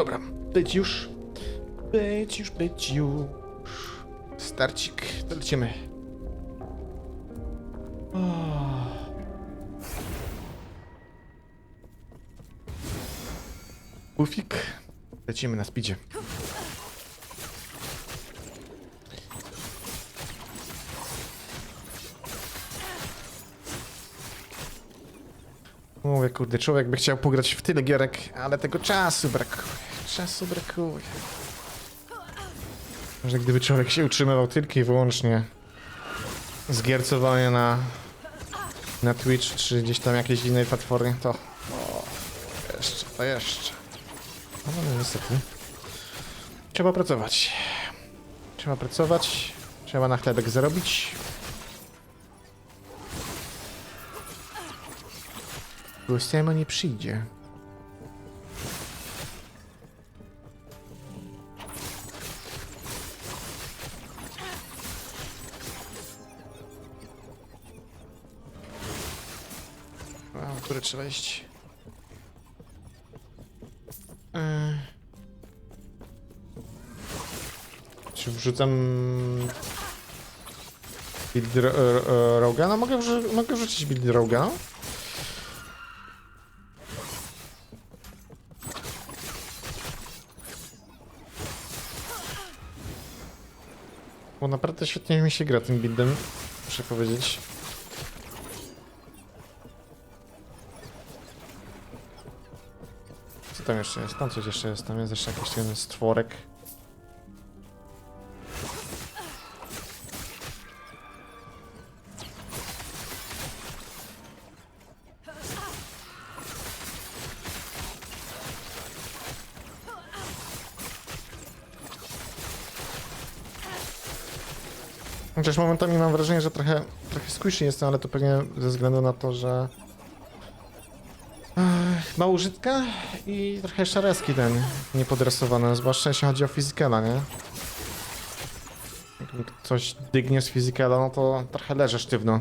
Dobra, być już. Być już, być już. Starcik, to lecimy. Oh. Ufik. Lecimy na speedzie. Mówię, kurde, człowiek by chciał pograć w tyle gierek, ale tego czasu brakuje. Czasu brakuje. Może gdyby człowiek się utrzymywał tylko i wyłącznie z giercowania na, na Twitch, czy gdzieś tam jakiejś innej platformie, to... O, jeszcze, to jeszcze. No, no niestety. Trzeba pracować. Trzeba pracować. Trzeba na chlebek zarobić. Głosema nie przyjdzie. Które trzeba iść? Eee. Czy wrzucam... Build Ro- Ro- Rogana? Mogę, wrzu- mogę wrzucić Build Rogana? Bo naprawdę świetnie mi się gra tym buildem, muszę powiedzieć. Co tam jeszcze jest? Tam coś jeszcze jest, tam jest jeszcze jakiś jeden stworek. Chociaż momentami mam wrażenie, że trochę, trochę squishy jestem, ale to pewnie ze względu na to, że Ech, ma użytka i trochę szareski ten niepodresowany, zwłaszcza jeśli chodzi o fizykala, nie? Jak coś dygnie z fizykala, no to trochę leżę sztywno.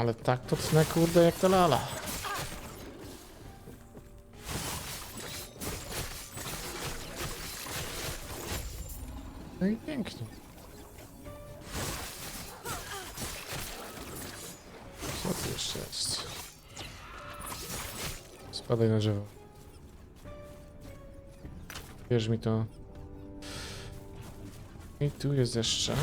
Ale tak to tnę kurde jak ta lala. No i pięknie. Co tu jeszcze jest? Spadaj na drzewo. Bierz mi to. I tu jest jeszcze.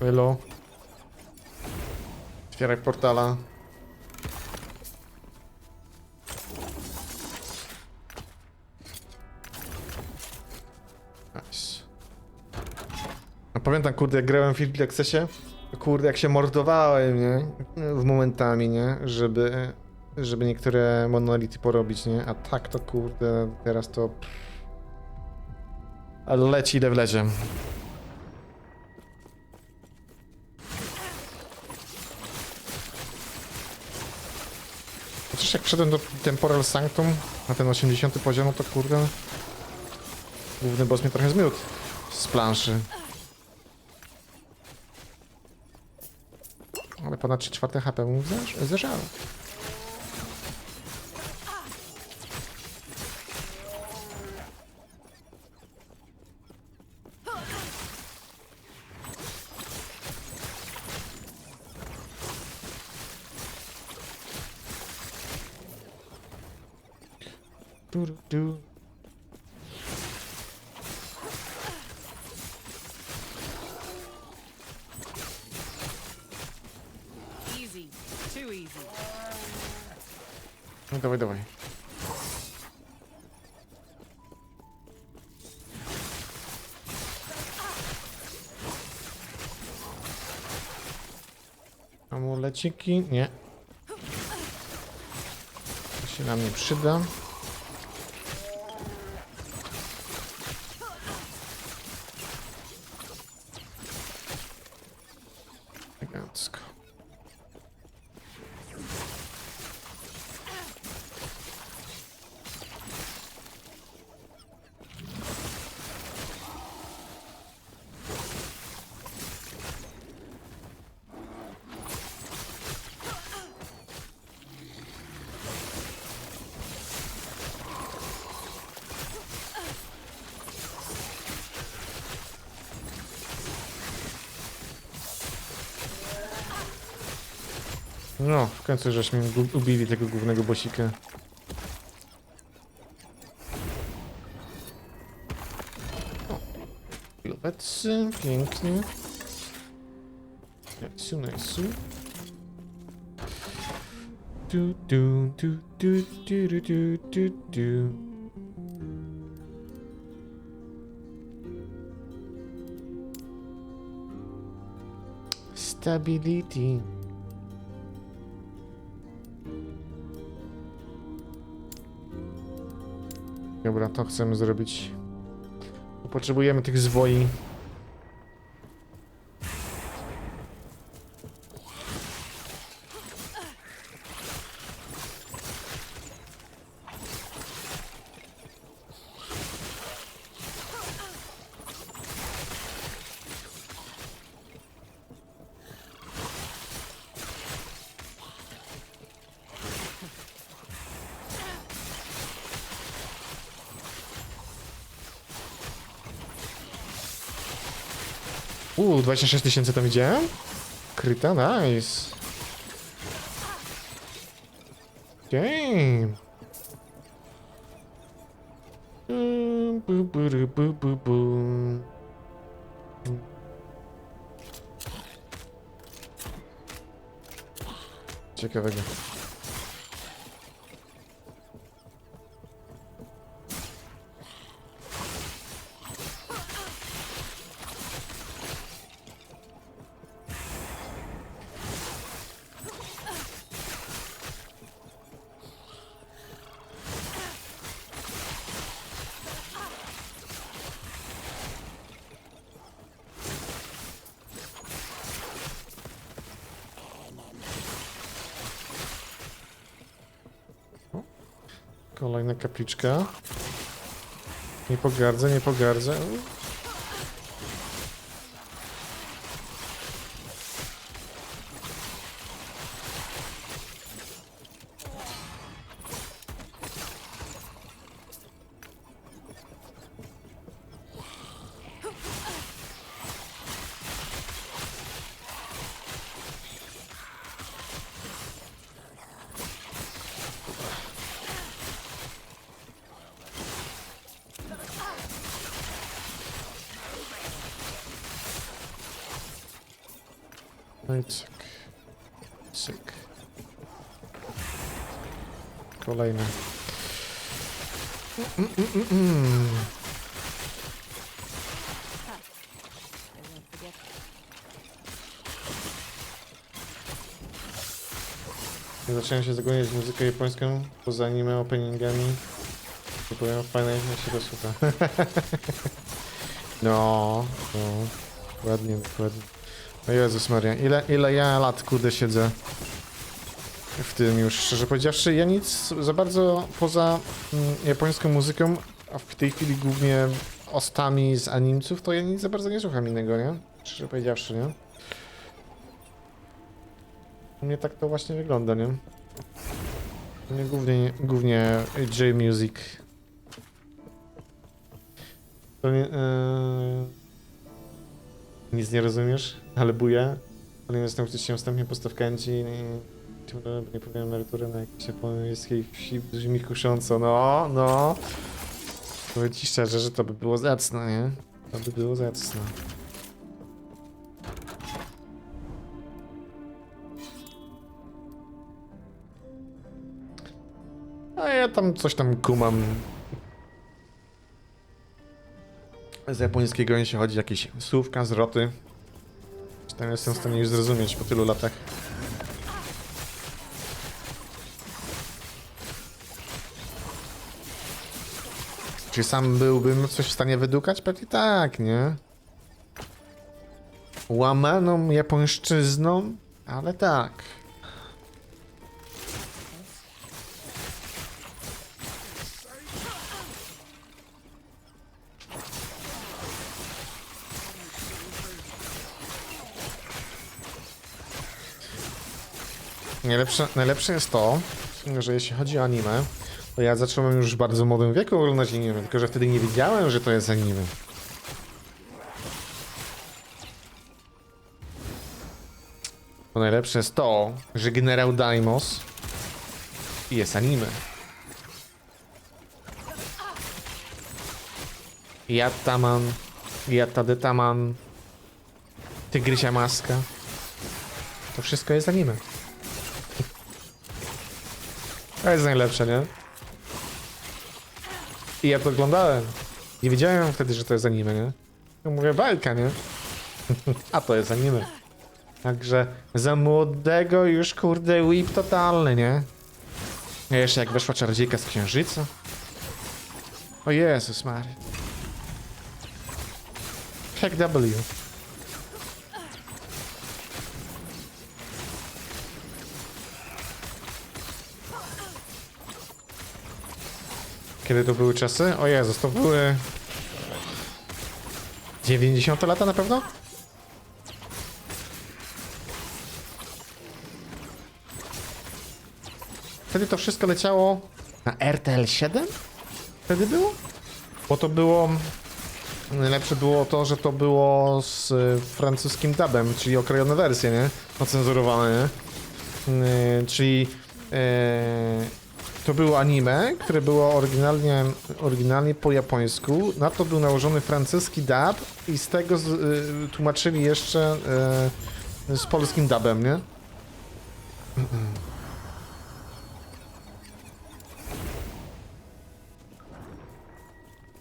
Hello. Otwieraj portala. Nice. No pamiętam, kurde, jak grałem w Early Accessie, kurde, jak się mordowałem, nie? W momentami, nie? Żeby, żeby niektóre monolity porobić, nie? A tak to, kurde, teraz to... Ale leci ile wlezie. Chociaż jak wszedłem do Temporal Sanctum na ten 80 poziom, no to kurde... Główny boss mnie trochę zmiótł z planszy. Ale ponad 3 czwarte HP mu zeż- Du, du, du. No dawaj, dawaj. Amuleciki? Nie. się nam nie przyda. Minsk. No, w końcu żeśmy ubili tego głównego bosika. Pilowecy, pięknie. Nice, nice. Du, du, du, du, du, du, du, du, du. Stability. Dobra, to chcemy zrobić. Potrzebujemy tych zwoi. 26 tysięcy tam widziałem? Kryta, nice. Bu. Ciekawego. Kolejna kapliczka. Nie pogardzę, nie pogardzę. Ja Zacząłem się zagłębiać w muzykę japońską poza anime openingami. Nie powiem, fajne jak się to słucha. no, no. Ładnie, dokładnie. O Jezus Maria, ile, ile ja lat kurde siedzę w tym już, szczerze powiedziawszy. Ja nic za bardzo poza mm, japońską muzyką, a w tej chwili głównie ostami z animców, to ja nic za bardzo nie słucham innego, nie? Szczerze powiedziawszy, nie? U mnie tak to właśnie wygląda, nie? U mnie głównie, głównie J-Music. To nie, yy... Nic nie rozumiesz, ale buja. Ale jestem się wstępnie postawkęci i nie powiem emeryturę na jakiejś japońskiej wsi brzmi kusząco. No, no. Powiem ci szczerze, że to by było zacne, nie? To by było zacne. ja tam coś tam kumam. Z japońskiego jeśli chodzi jakieś słówka, zwroty. Tam jestem w stanie już zrozumieć po tylu latach. Czy sam byłbym coś w stanie wydukać? Pewnie tak, nie? Łamaną japońszczyzną, ale tak. Najlepsze, najlepsze jest to, że jeśli chodzi o anime, to ja zacząłem już w bardzo młodym wieku oglądać anime, tylko że wtedy nie wiedziałem, że to jest anime. To najlepsze jest to, że generał Daimos jest anime. Yattaman, Yattadetaman, Tygrysia Maska. To wszystko jest anime. To jest najlepsze, nie? I ja to oglądałem. Nie wiedziałem wtedy, że to jest anime, nie? Ja mówię, bajka, nie? A to jest anime. Także za młodego już, kurde, whip totalny, nie? A jeszcze jak weszła czarodziejka z księżyca. O Jezus Mary. Hack W. Kiedy to były czasy? O Jezus, to były... 90 lata na pewno? Wtedy to wszystko leciało na RTL 7? Wtedy było? Bo to było... Najlepsze było to, że to było z francuskim dubem, czyli okrojone wersje, nie? Ocenzurowane, nie? Yy, czyli... Yy, to było anime, które było oryginalnie, oryginalnie po japońsku. Na to był nałożony francuski dub i z tego z, y, tłumaczyli jeszcze y, z polskim dubem, nie?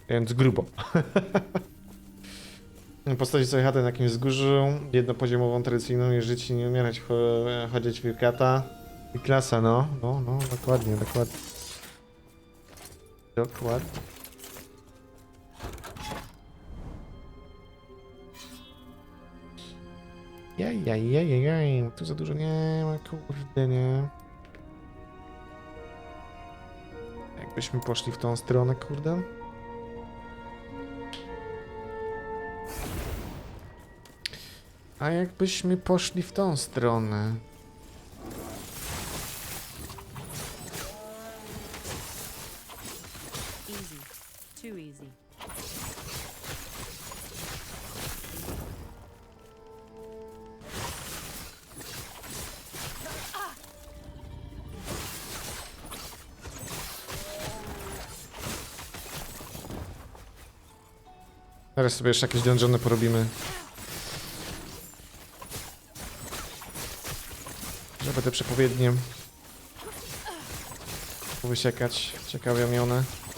Więc grubo. Postawić sobie chatę na jakimś wzgórzu, jednopoziomową, tradycyjną i żyć i nie umierać, cho- chodzić w kata. I klasa, no. No, no, dokładnie, dokładnie. Dokładnie. Jaj, jaj, jaj, jaj. Tu za dużo nie ma, kurde, nie. Jakbyśmy poszli w tą stronę, kurde. A jakbyśmy poszli w tą stronę? Too easy. Teraz sobie jeszcze jakieś dungeony porobimy. Żeby te przepowiednie wysiekać. Ciekawe omione. Eee,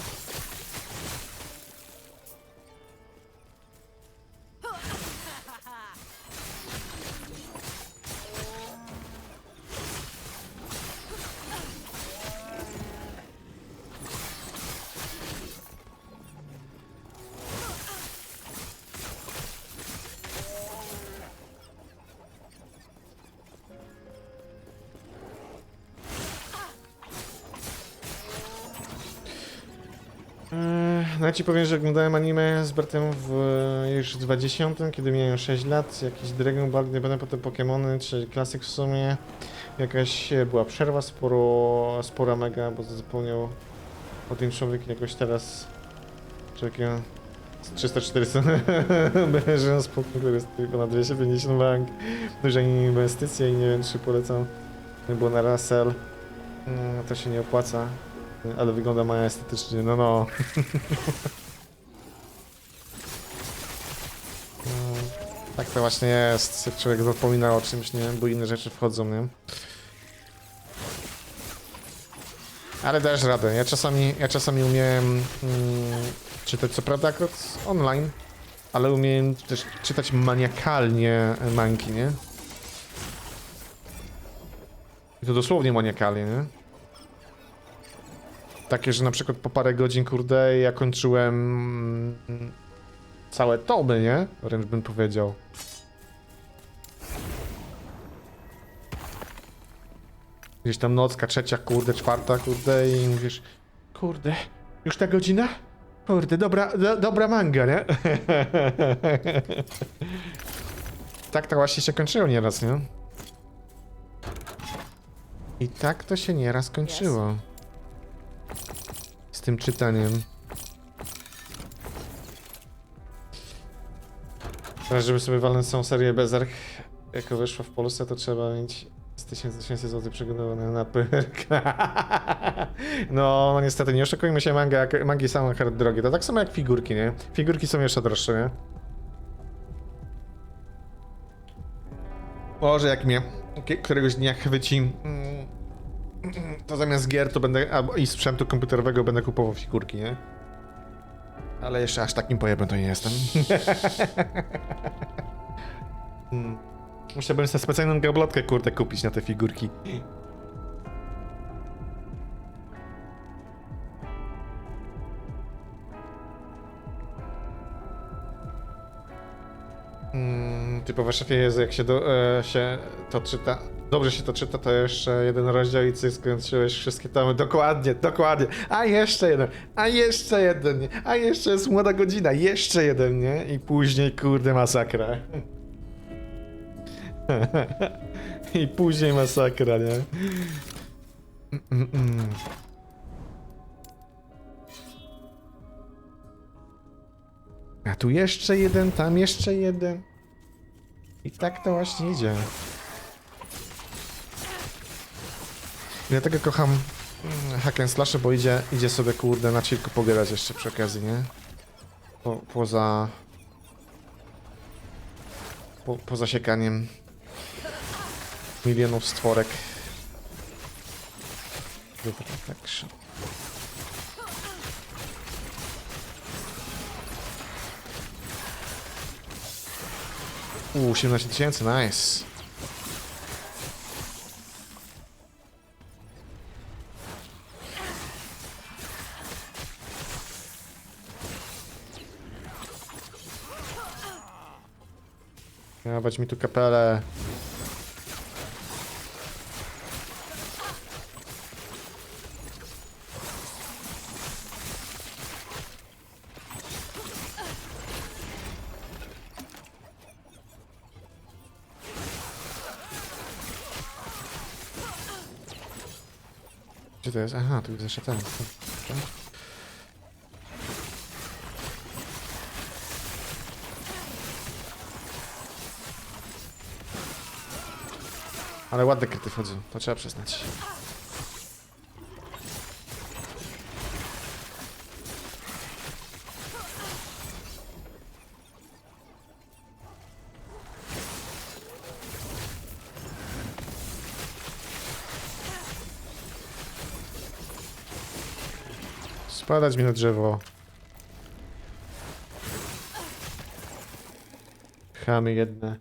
No ja ci powiem, że oglądałem anime z Bertem w już 20, kiedy miałem 6 lat, jakiś Dragon Ball, nie będę potem Pokémony, czy klasyk w sumie. Jakaś e, była przerwa, sporo, spora mega, bo zapomniał o tym człowiek jakoś teraz człowiekiem z 300-400 mężem który jest tylko na 250 bank, duże inwestycje i nie wiem czy polecam, bo na Russell mm, to się nie opłaca. Ale wygląda majestatycznie, no no. no. Tak to właśnie jest, jak człowiek zapomina o czymś, nie? Bo inne rzeczy wchodzą, nie? Ale dajesz radę. Ja czasami, ja czasami umiem mm, czytać, co prawda akurat online, ale umiem też czytać maniakalnie manki, nie? I to dosłownie maniakalnie, nie? Takie, że na przykład po parę godzin, kurde, ja kończyłem całe tomy, nie? Wręcz bym powiedział. Gdzieś tam nocka, trzecia, kurde, czwarta, kurde i mówisz, kurde, już ta godzina? Kurde, dobra, do, dobra manga, nie? tak to właśnie się kończyło nieraz, nie? I tak to się nieraz kończyło. Z tym czytaniem. Teraz, żeby sobie walnąć całą serię Bezark, jako wyszła w Polsce, to trzeba mieć z 1000 tysięcy złotych przygotowane na pyrk. no, no niestety, nie oszukujmy się, manga, mangi są drogie. To tak samo jak figurki, nie? Figurki są jeszcze droższe, nie? Może jak mnie któregoś dnia chwyci, mm, to zamiast gier to będę, albo i sprzętu komputerowego będę kupował figurki, nie? Ale jeszcze aż takim pojebem to nie jestem. Hmm. Musiałbym sobie specjalną gablotkę, kurde, kupić na te figurki. Mm, typowe szefie Jezu, jak się, do, e, się to czyta, dobrze się to czyta, to jeszcze jeden rozdział i ty skończyłeś wszystkie tomy. Dokładnie, dokładnie. A jeszcze jeden, a jeszcze jeden, nie? a jeszcze jest młoda godzina, jeszcze jeden, nie? I później, kurde, masakra. I później masakra, nie? Mm, mm. A tu jeszcze jeden, tam jeszcze jeden. I tak to właśnie idzie. Dlatego kocham mm, hack and slashy, bo idzie, idzie sobie kurde na chillku pogadać jeszcze przy okazji, nie? Po, poza... Po, poza siekaniem milionów stworek. Tak. Uuu, 17 tysięcy, nice. Dawać mi tu kapelę. Gdzie to jest? Aha, tu jest jeszcze ten. Ale ładne kryty wchodzą, to trzeba przyznać. Spadać mi na drzewo. Chamy jedne.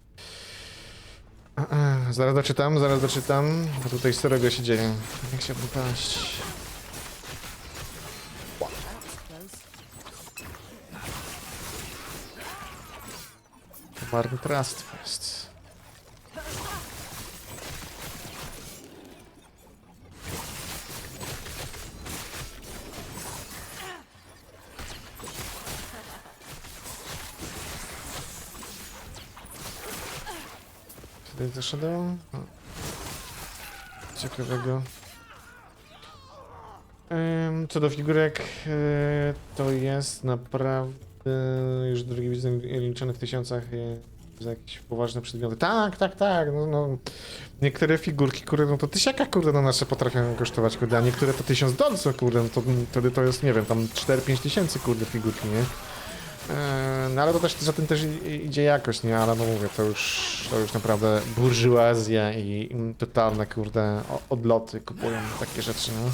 A, a, Zaraz doczytam, zaraz doczytam, bo tutaj starego się dzieje. Nie chciałbym paść. Close. To marnotrawstwo jest. Tutaj zaszedł. Ciekawego. Co do figurek, e, to jest naprawdę już drugi widzę liczony w tysiącach e, za jakieś poważne przedmioty. Tak, tak, tak. No, no. Niektóre figurki, kurde, no to tysiaka, kurde, no nasze potrafią kosztować, kurde, a niektóre to tysiąc dolców, kurde, no to wtedy to jest, nie wiem, tam 4-5 tysięcy, kurde, figurki, nie? E, No ale to też za tym też idzie jakość, nie? Ale no mówię, to już, to już naprawdę burżuazja i totalne, kurde, odloty kupują takie rzeczy, no.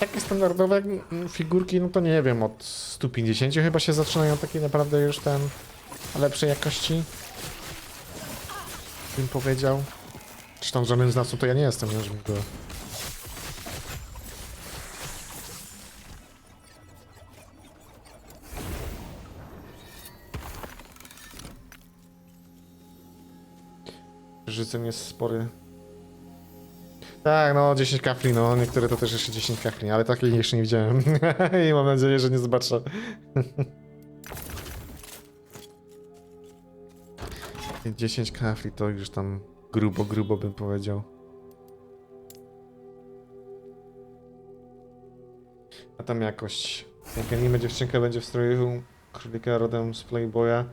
Takie standardowe figurki, no to nie wiem, od 150 chyba się zaczynają takie naprawdę już ten lepszej jakości. Bym powiedział. Zresztą żadnym znawcą to ja nie jestem, nie, żeby Życem jest spory. Tak, no 10 kafli, no niektóre to też jeszcze 10 kafli, ale takiej jeszcze nie widziałem. I mam nadzieję, że nie zobaczę. Dziesięć kafli to już tam grubo, grubo bym powiedział. A tam jakość. Jak anime dziewczynka będzie w stroju królika rodem z Playboya.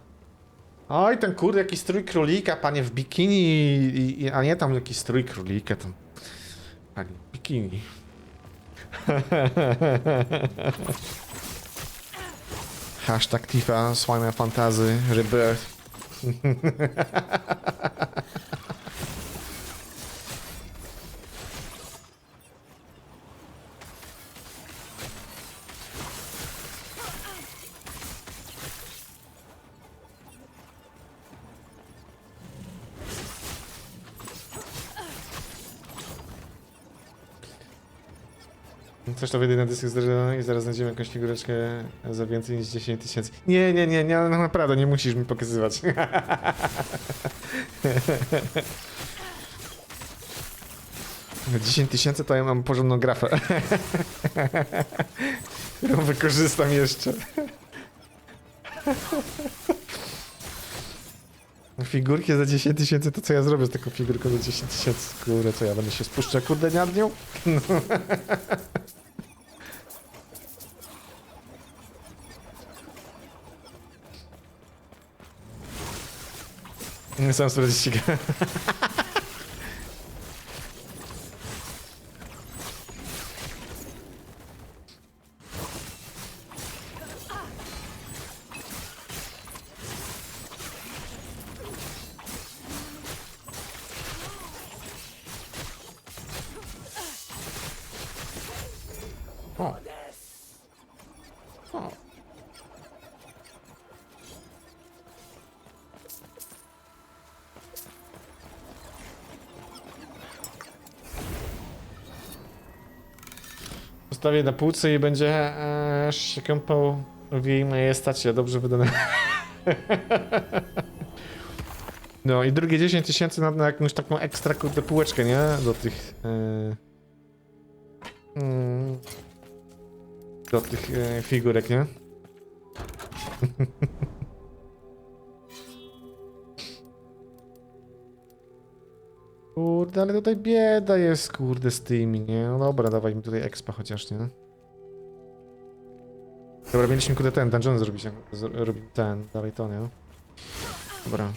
Oj, ten kurde, jakiś strój królika, panie w bikini, i, i, a nie tam jakiś strój królika, tam. Pani w bikini. Hashtag Tifa, słania fantazy, rebirth. Coś to wyjdzie na dysk zderzono i zaraz znajdziemy jakąś figureczkę za więcej niż 10 tysięcy. Nie, nie, nie, nie, no naprawdę, nie musisz mi pokazywać. No 10 tysięcy to ja mam porządną grafę. którą wykorzystam jeszcze. Figurki za 10 tysięcy, to co ja zrobię z taką figurką za 10 tysięcy? Kurde, co ja będę się spuszczał kurde nad nią? Nie Estamos para esticar. Postawię na półce i będzie e, się kąpał w jej majestacie. Dobrze wydane. No i drugie 10 tysięcy na, na jakąś taką ekstra kurde półeczkę, nie? Do tych... E, mm, do tych e, figurek, nie? Kurde, ale tutaj bieda jest, kurde, z tymi, nie? No dobra, dawaj mi tutaj expa chociaż, nie? Dobra, mieliśmy, kurde, ten dungeon zrobić, jak zro- robić ten, dalej to, nie? Dobra.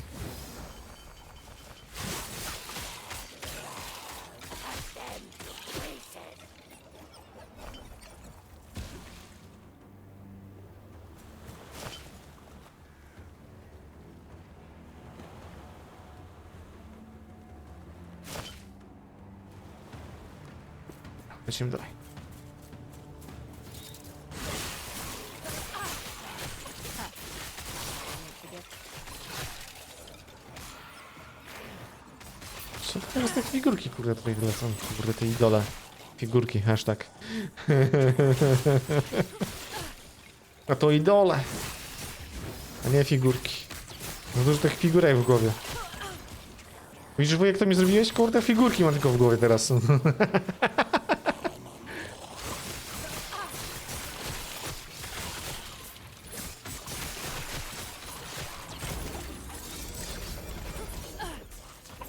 Lecimy dalej. Co teraz te figurki, kurde, tutaj lecą? Kurde, te idole. Figurki, hashtag. A to idole. A nie figurki. No dużo tych figurek w głowie. Widzisz, wujek, to mi zrobiłeś? Kurde, figurki mam tylko w głowie teraz.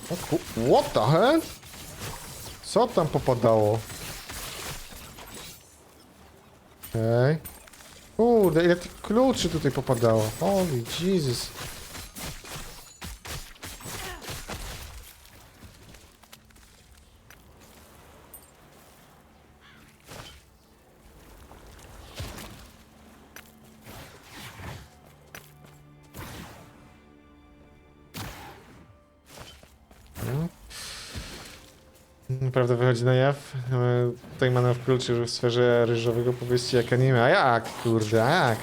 What the hell? Co tam popadało? Okej. Kurde, ile tych kluczy tutaj popadało. Holy Jesus. Wychodzi na jaw. Mamy Tutaj mamy w kluczy w sferze ryżowego powieści jak anime. A jak, kurde, a jak?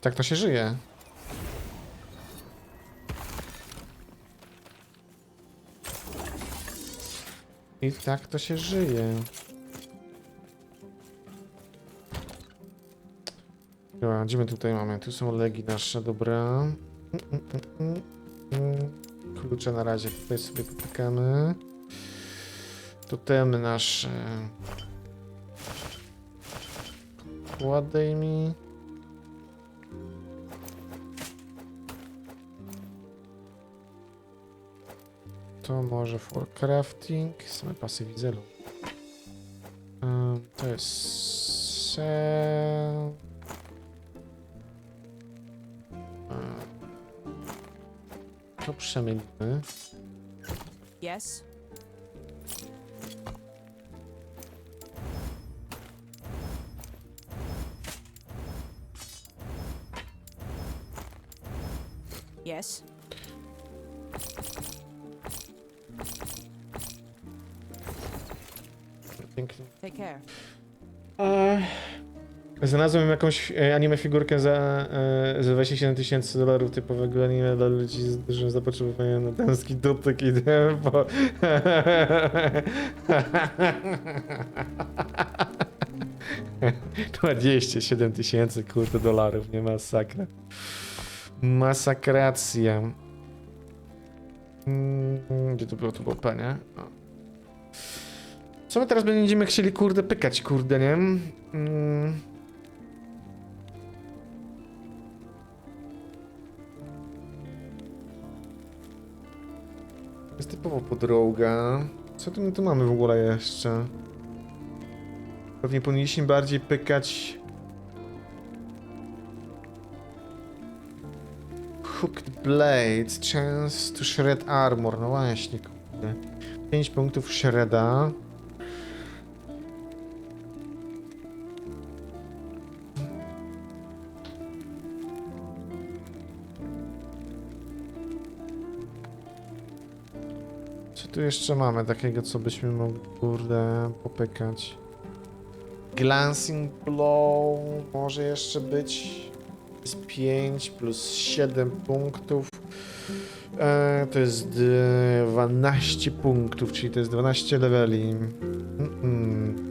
Tak to się żyje. I tak to się żyje. Dobra, gdzie my tutaj mamy? Tu są legi nasze, dobra. Klucze na razie tutaj sobie popykamy. Totemy nasze. Kładaj mi. To może for crafting. Same pasy widzelu. To jest To. Yes. Yes. Pięknie. Take care. Znalazłem jakąś e, anime figurkę za, e, za 27 tysięcy dolarów typowego anime dla ludzi z dużym zapotrzebowaniem na damski dotyk i tempo. 27 tysięcy kurde dolarów, nie masakra. Masakracja. Mm, Gdzie to było? Tu było P, nie? O. Co my teraz będziemy chcieli kurde pykać, kurde, nie? Mm. Jest typowo podroga. Co tu my tu mamy w ogóle jeszcze? Pewnie powinniśmy bardziej pykać... Hooked Blades, chance to shred armor, no właśnie, kurde. 5 punktów shreda. Tu jeszcze mamy takiego, co byśmy mogli, kurde, popykać? Glancing Blow może jeszcze być. Jest 5 plus 7 punktów. E, to jest 12 punktów, czyli to jest 12 leveli.